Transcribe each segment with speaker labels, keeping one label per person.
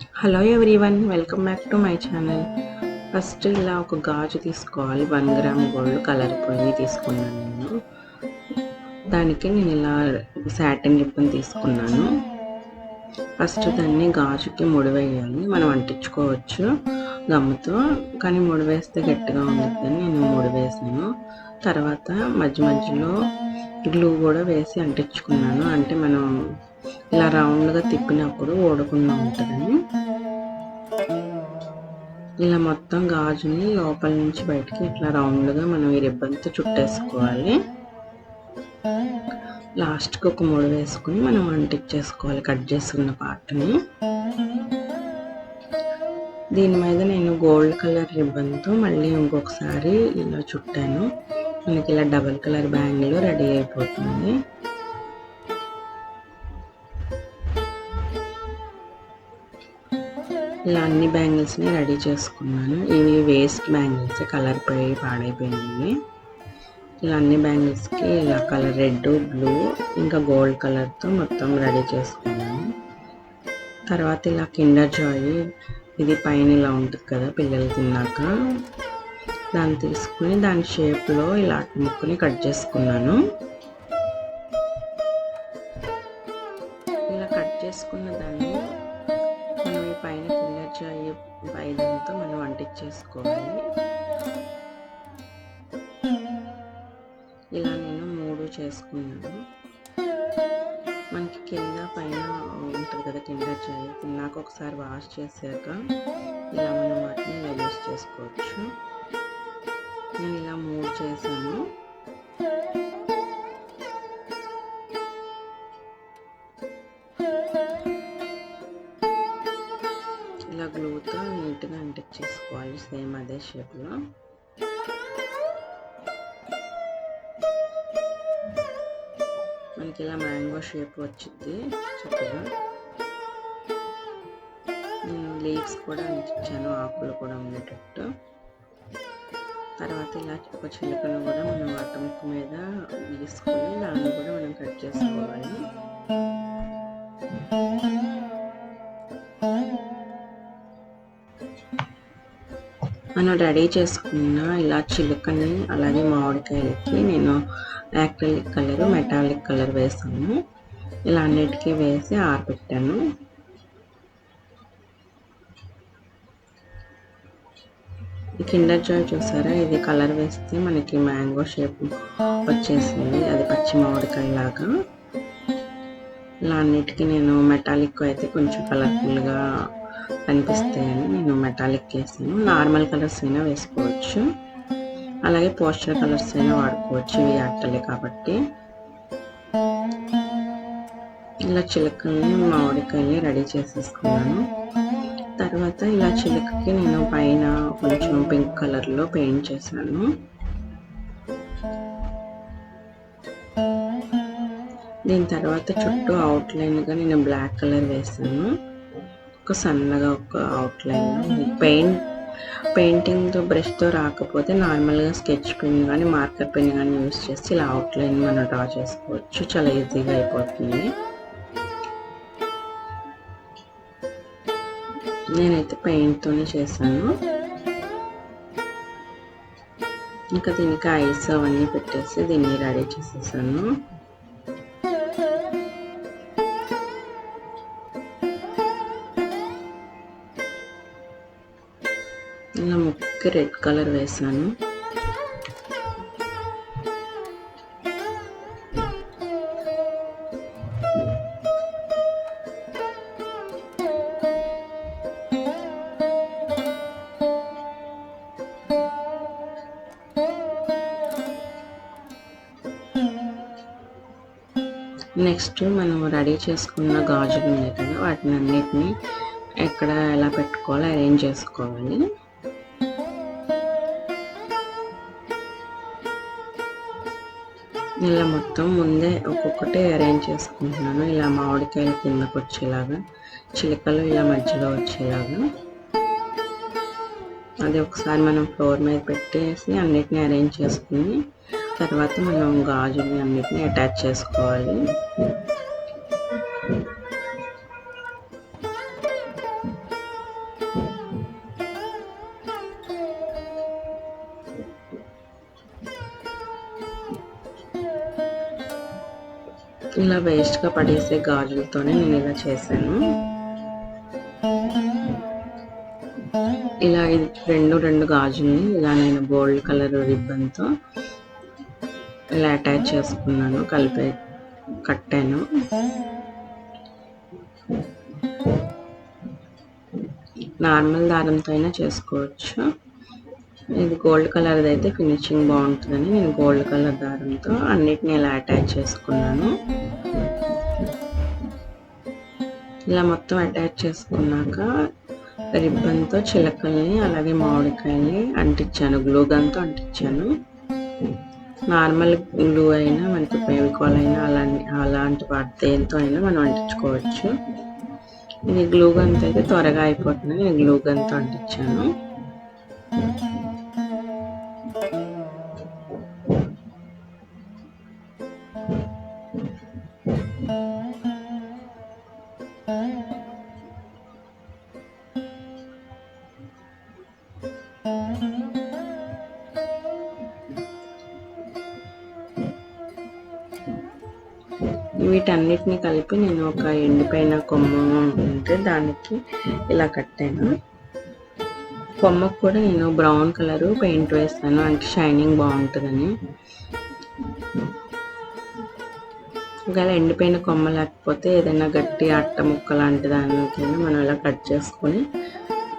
Speaker 1: Hello everyone welcome back to my channel first ఇలా ఒక గాజు తీసుకోవాలి. వన్ గ్రామ్ గోల్డ్ కలర్ పోయి తీసుకున్నాను నేను. దానికి నేను ఇలా సాటిన్ రిబ్బన్ తీసుకున్నాను. ఫస్ట్ దాన్ని గాజుకి ముడివేయాలి. మనం అంటించుకోవచ్చు గమ్ముతో కానీ ముడి వేస్తే గట్టిగా ఉంటుందని నేను ముడివేసాను. తర్వాత మధ్య మధ్యలో గ్లూ కూడా వేసి అంటించుకున్నాను. అంటే మనం ఇలా రౌండ్గా తిప్పినప్పుడు ఓడకుండా ఉంటుందని. ఇలా మొత్తం గాజుని లోపల నుంచి బయటికి ఇట్లా రౌండ్గా మనం ఈ రిబ్బన్తో చుట్టేసుకోవాలి. లాస్ట్కి ఒక మూడు వేసుకుని మనం అంటించేసుకోవాలి కట్ చేసుకున్న పార్ట్ని. దీని మీద నేను గోల్డ్ కలర్ రిబ్బన్తో మళ్ళీ ఇంకొకసారి ఇలా చుట్టాను. మనకి ఇలా డబల్ కలర్ బ్యాంగిల్ రెడీ అయిపోతుంది. ఇలా అన్ని బ్యాంగిల్స్ని రెడీ చేసుకున్నాను. ఇవి వేస్ట్ బ్యాంగిల్స్ కలర్ పోయి పాడైపోయినాయి. ఇలా అన్ని బ్యాంగిల్స్కి ఇలా కలర్ రెడ్ బ్లూ ఇంకా గోల్డ్ కలర్తో మొత్తం రెడీ చేసుకున్నాను తర్వాత ఇలా కిండర్ జాయ్ ఇది పైన ఇలా ఉంటుంది కదా పిల్లలు తిన్నాక. దాన్ని తీసుకుని దాని షేప్లో ఇలా ముక్కుని కట్ చేసుకున్నాను. మనకి కింద పైన ఉంటుంది కదా కింద చేయి. తిన్నాక ఒకసారి వాష్ చేశాక ఇలా మనం వాటిని ఇలా యూస్ చేసుకోవచ్చు. నేను ఇలా మూడు చేశాను. ఇలా గ్లూతో నీట్గా అంటించేసుకోవాలి సేమ్ అదే షేప్లో మనకి ఇలా మ్యాంగో షేప్ వచ్చింది చక్కగా. నేను లీవ్స్ కూడా అంటించాను ఆకులు కూడా ఉండేటట్టు. తర్వాత ఇలా ఒక చిలుకను కూడా మనం వాట ముక్క మీద తీసుకొని దాన్ని కూడా మనం కట్ చేసుకోవాలి. మనం రెడీ చేసుకున్న ఇలా చిలుకని అలాగే మామిడికాయలకి నేను యాక్రిలిక్ కలర్ మెటాలిక్ కలర్ వేసాను. ఇలా అన్నిటికీ వేసి ఆరబెట్టాను. కిండర్ జాయ్ చూసారా? ఇది కలర్ వేస్తే మనకి మ్యాంగో షేప్ వచ్చేసింది. అది పచ్చి మామిడికాయ లాగా ఇలా అన్నిటికీ నేను మెటాలిక్ అయితే కొంచెం కలర్ఫుల్గా కనిపిస్తాయని నేను మెటాలిక్ వేసాను నార్మల్ కలర్స్ అయినా వేసుకోవచ్చు. అలాగే పోస్టర్ కలర్స్ అయినా వాడుకోవచ్చు ఇవి అట్టలే కాబట్టి. ఇలా చిలకల్ని మామిడికాయల్ని రెడీ చేసేసుకున్నాను. తర్వాత ఇలా చిలకకి నేను పైన కొంచెం పింక్ కలర్లో పెయింట్ చేశాను. దీని తర్వాత చుట్టూ అవుట్లైన్గా నేను బ్లాక్ కలర్ వేసాను ఒక సన్నగా ఒక అవుట్లైన్ పెయింట్ పెయింటింగ్తో బ్రష్తో రాకపోతే నార్మల్గా స్కెచ్ పెన్ కానీ మార్కర్ పెన్ కానీ యూస్ చేసి ఇలా అవుట్లైన్ మనం డ్రా చేసుకోవచ్చు. చాలా ఈజీగా అయిపోతుంది. నేనైతే పెయింట్తోనే చేశాను. ఇంకా దీనికి ఐస్ అవన్నీ పెట్టేసి దీన్ని రెడీ చేసేసాను. ఇలా ముక్కి రెడ్ కలర్ వేసాను. నెక్స్ట్ మనం రెడీ చేసుకున్న గాజులు ఉన్నాయి కదా వాటిని అన్నిటిని ఎక్కడ ఎలా పెట్టుకోవాలో అరేంజ్ చేసుకోవాలి. ఇలా మొత్తం ముందే ఒక్కొక్కటి అరేంజ్ చేసుకుంటున్నాను. ఇలా మామిడికాయలు కిందకు వచ్చేలాగా చిలకలు ఇలా మధ్యలో వచ్చేలాగా. అది ఒకసారి మనం ఫ్లోర్ మీద పెట్టేసి అన్నిటిని అరేంజ్ చేసుకుని తర్వాత మనం గాజుని అన్నిటిని అటాచ్ చేసుకోవాలి. ఇలా వేస్ట్గా పడేసే గాజులతోనే నేను ఇలా చేశాను. ఇలా ఇది రెండు రెండు గాజుల్ని ఇలా నేను గోల్డ్ కలర్ రిబ్బన్తో ఇలా అటాచ్ చేసుకున్నాను కలిపే కట్టాను. నార్మల్ దారంతో అయినా చేసుకోవచ్చు. ఇది గోల్డ్ కలర్ది అయితే ఫినిషింగ్ బాగుంటుందని నేను గోల్డ్ కలర్ దారంతో అన్నిటిని ఇలా అటాచ్ చేసుకున్నాను. ఇలా మొత్తం అటాచ్ చేసుకున్నాక రిబ్బన్తో చిలకల్ని అలాగే మామిడికాయని అంటించాను. గ్లూ గన్తో అంటించాను. నార్మల్ గ్లూ అయినా మనకి ఫెవికాల్ అయినా అలా అలాంటి వాటి దేంతో అయినా మనం అంటించుకోవచ్చు. ఇది గ్లూ గన్తో అయితే త్వరగా అయిపోతుంది నేను గ్లూ గన్తో అంటించాను. వీటన్నిటిని కలిపి నేను ఒక ఎండిపోయిన కొమ్మ ఉంటే దానికి ఇలా కట్టాను. కొమ్మకు కూడా నేను బ్రౌన్ కలర్ పెయింట్ వేస్తాను. అంటే షైనింగ్ బాగుంటుందని. ఒకవేళ ఎండిపోయిన కొమ్మ లేకపోతే ఏదైనా గట్టి అట్ట ముక్క లాంటి దానికైనా మనం ఇలా కట్ చేసుకొని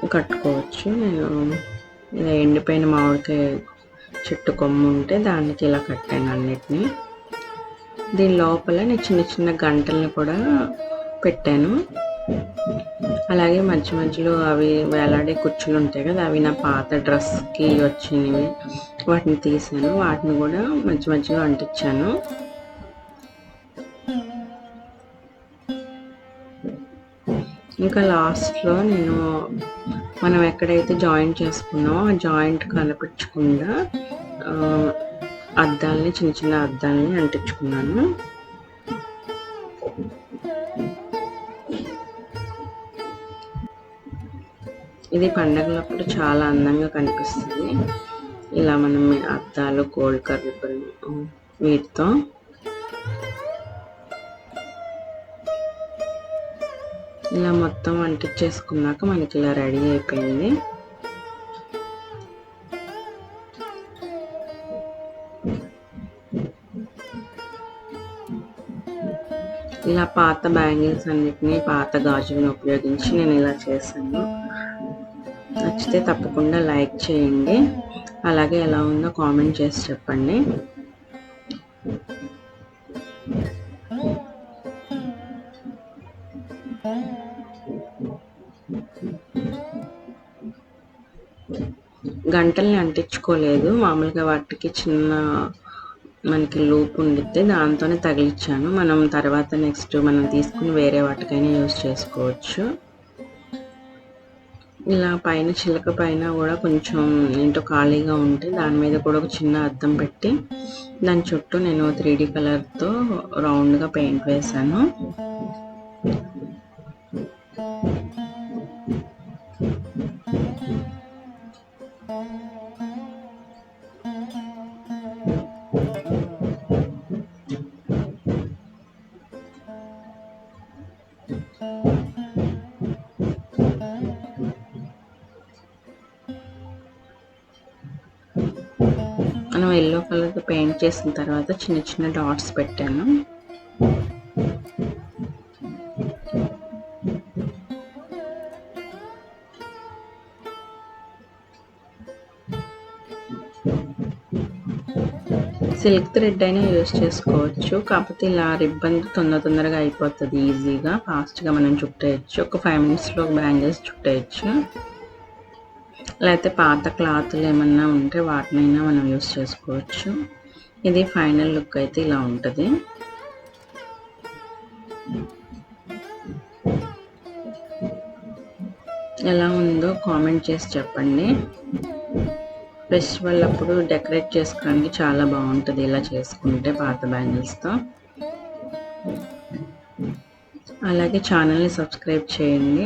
Speaker 1: కట్టుకోవచ్చు. నేను ఇలా ఎండిపోయిన మామిడికాయ చెట్టు కొమ్మ ఉంటే దానికి ఇలా కట్టాను అన్నిటినీ. దీని లోపల నేను చిన్న చిన్న గంటల్ని కూడా పెట్టాను. అలాగే మధ్య మధ్యలో అవి వేలాడే కుర్చీలు ఉంటాయి కదా అవి నా పాత డ్రెస్కి వచ్చినవి. వాటిని తీసాను. వాటిని కూడా మధ్య మధ్యలో అంటించాను. ఇంకా లాస్ట్లో నేను మనం ఎక్కడైతే జాయింట్ చేసుకున్నామో ఆ జాయింట్ కనిపించకుండా అద్దాలని చిన్న చిన్న అద్దాలని అంటించుకున్నాను. ఇది పండగలప్పుడు చాలా అందంగా కనిపిస్తుంది. ఇలా మనం అద్దాలు గోల్డ్ కర్రీ వీటితో ఇలా మొత్తం అంటించేసుకున్నాక మనకి ఇలా రెడీ అయిపోయింది. ఇలా పాత బ్యాంగిల్స్ అన్నిటిని పాత గాజులను ఉపయోగించి నేను ఇలా చేశాను. నచ్చితే తప్పకుండా లైక్ చేయండి. అలాగే ఎలా ఉందో కామెంట్ చేసి చెప్పండి. గంటల్ని అంటించుకోలేదు. మామూలుగా వాటికి చిన్న మనకి లూప్ ఉండిద్ది దాంతోనే తగిలిచ్చాను. మనం తర్వాత నెక్స్ట్ మనం తీసుకుని వేరే వాటికైనా యూజ్ చేసుకోవచ్చు. ఇలా పైన చిలక పైన కూడా కొంచెం ఏంటో ఖాళీగా ఉంటే దాని మీద కూడా ఒక చిన్న అద్దం పెట్టి దాని చుట్టూ నేను త్రీ డీ కలర్తో రౌండ్గా పెయింట్ వేశాను. మనం ఎల్లో కలర్ పెయింట్ చేసిన తర్వాత చిన్న చిన్న డాట్స్ పెట్టాను. సిల్క్ థ్రెడ్ అయినా యూస్ చేసుకోవచ్చు. కాకపోతే ఇలా రిబ్బన్ తొందర తొందరగా అయిపోతుంది ఈజీగా ఫాస్ట్గా మనం చుట్టేయచ్చు. ఒక ఫైవ్ మినిట్స్లో బ్యాంగిల్స్ చుట్టేయచ్చు. లేకపోతే పాత క్లాత్లు ఏమన్నా ఉంటే వాటినైనా మనం యూస్ చేసుకోవచ్చు. ఇది ఫైనల్ లుక్ అయితే ఇలా ఉంటుంది. ఎలా ఉందో కామెంట్ చేసి చెప్పండి. ఫెస్టివల్ అప్పుడు డెకరేట్ చేసుకోవడానికి చాలా బాగుంటుంది ఇలా చేసుకుంటే పాత బ్యాంగిల్స్తో అలాగే ఛానల్ని సబ్స్క్రైబ్ చేయండి.